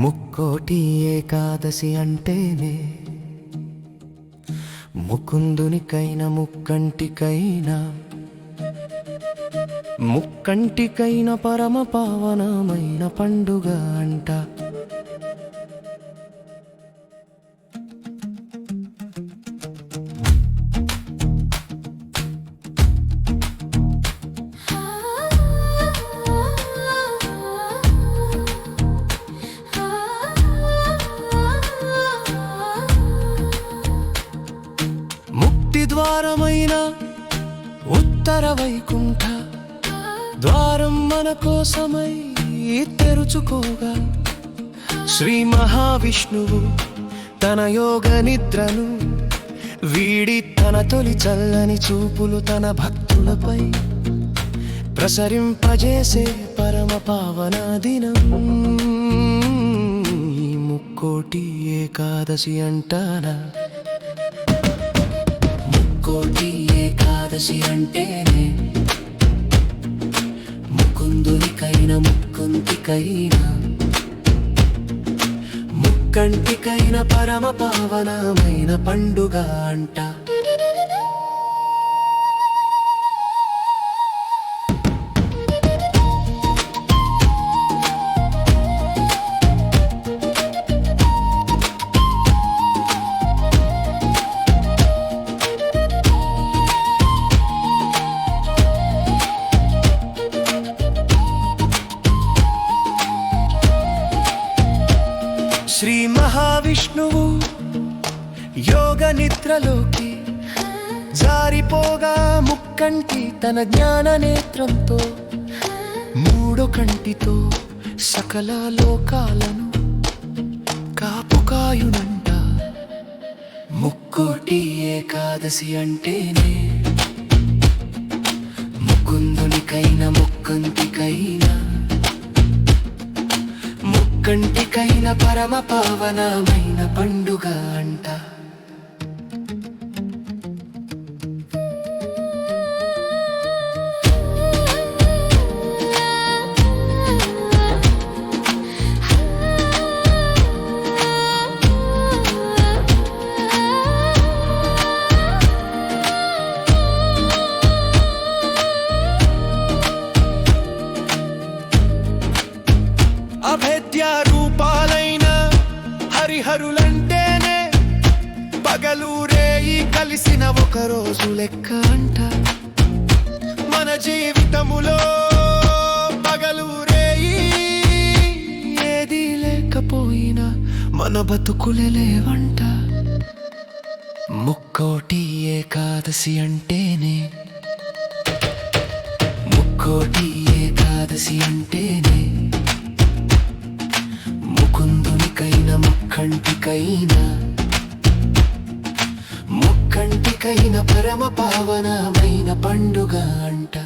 ముక్కోటి ఏకాదశి అంటేనే ముకుందునికైన ముక్కంటికైనా ముక్కంటికైన పరమ పావనమైన పండుగ అంట. ద్వారమైన ఉత్తర వైకుంఠ ద్వారం మన కోసమై తెరుచుకోగా. శ్రీ మహావిష్ణువు తన యోగ నిద్రను వీడి తన తొలి చల్లని చూపులు తన భక్తులపై ప్రసరింపజేసే పరమ పావన దినం. ముక్కోటి ఏకాదశి అంటారా కోటి ఏకాదశి అంటేనే ముకుందునికైన ముక్కుంతికైన ముక్కంటికైన పరమ పావనమైన పండుగ అంట. విష్ణువు యోగ నిద్రలోకి జారిపోగా ముక్కంటి తన జ్ఞాన నేత్రంతో మూడో కంటితో సకల లోకాలను కాపుకాయునంట. ముక్కోటి ఏకాదశి అంటేనే ముకుందునికైనా ముక్కంతికైనా కంటికైన పరమ పావనమైన పండుగ. హరిహరులంటేనే పగలు రేయి కలిసిన ఒక రోజు లెక్క అంట. మన జీవితములో పగలు రేయి ఏది లేకపోయినా మన బతుకులే లేవంట. ముక్కోటి ఏకాదశి అంటేనే ముక్కోటి ఏకాదశి అంటేనే ముకుందునికైన ముక్కంటికైనా ముక్కంటికైన పరమ పావనమైన పండుగ అంట.